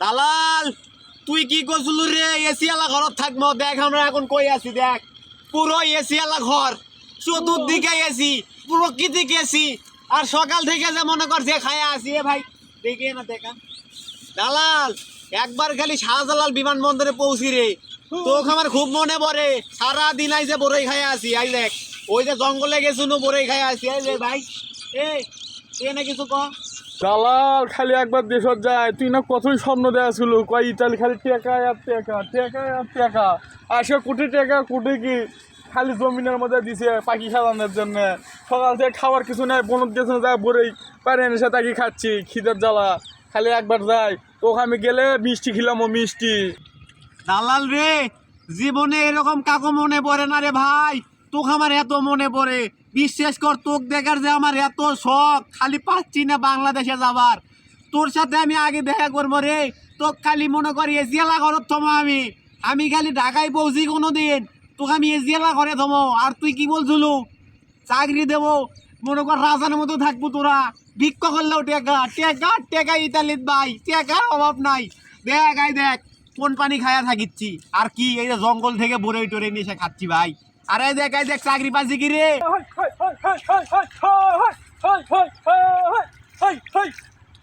দালাল, তুই কি করছিলু রে? এসি আলা ঘরত থাকব দেখ আমরা এখন কই আছি, দেখ। পুরো এসি আলা ঘর, চতুর্দিকে এসি প্রকৃতি এসি আর সকাল থেকে যে মনে করছে খায়া আসি এ ভাই, দেখে না, দেখা। দালাল, একবার খালি শাহজালাল বিমানবন্দরে পৌঁছি রে। তোকে আমার খুব মনে পড়ে সারা দিন আইসে বড়ই খাই আসি আই দেখ। ওই যে জঙ্গলে গেছুনো বড়ই খাই আসি আই ভাই। এ না কিছু ক? দালাল, খালি একবার দেশত যায়। তুই না কতই স্বপ্ন দেওয়া ছিল কয়, ইতালি খালি টেকা আর টেকা টেকা আর টেকা। আর সে কোটি টাকা, কোটি কি? খালি জমিনের মধ্যে দিছে পাখি সাজানোর জন্য। সকাল থেকে খাবার কিছু নাই বনত গেছে যায় বরেই পারে এনে তাকে খাচ্ছি, খিদের জ্বালা। খালি একবার যাই তোকে আমি গেলে মিষ্টি খিলামো মিষ্টি। দালাল রে, জীবনে এরকম কাকো মনে পড়ে না রে ভাই। তোকে আমার এত মনে পড়ে। বিশ্বাস কর, তোক দেখার যে আমার এত শখ, খালি পাচ্ছি না বাংলাদেশে যাবার। তোর সাথে আমি আগে দেখা করব রে। তোক খালি মনে করি এজিয়ালা ঘরত থমো আমি। আমি খালি ঢাকায় পৌঁছি কোনো দিন তোকে আমি এজিয়ালা ঘরে থমো। আর তুই কি বলছিলু? চাকরি দেবো। মনে কর, রাজার মতো থাকব তোরা। ভিক্ষ করলেও টেকা। টেকা টেকা ইতালিত ভাই। টেকার অভাব নাই। দেখ আই দেখ, কোন পানি খায়া থাকিচ্ছি। আর কি, এই যে জঙ্গল থেকে বড়ই টরে নিয়ে খাচ্ছি ভাই। আরে দেখ দেখ, চাকরি পাচ্ছি কি রে?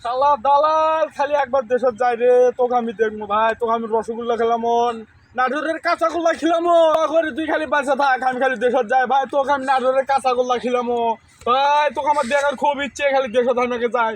শালা দালাল, খালি একবার দেশত যায় রে, তোকে আমি দেখব ভাই, তোকে আমি রসগোল্লা খেলাম নাটোরের কাঁচাগোল্লা খিলাম করে তুই খালি বাঁচা থাক, আমি খালি দেশত যাই। ভাই, তোকে আমি নাটোরের কাঁচাগোল্লা খিলাম ভাই, তোকে আমার দেখার খুব ইচ্ছে, খালি দেশত আমাকে যায়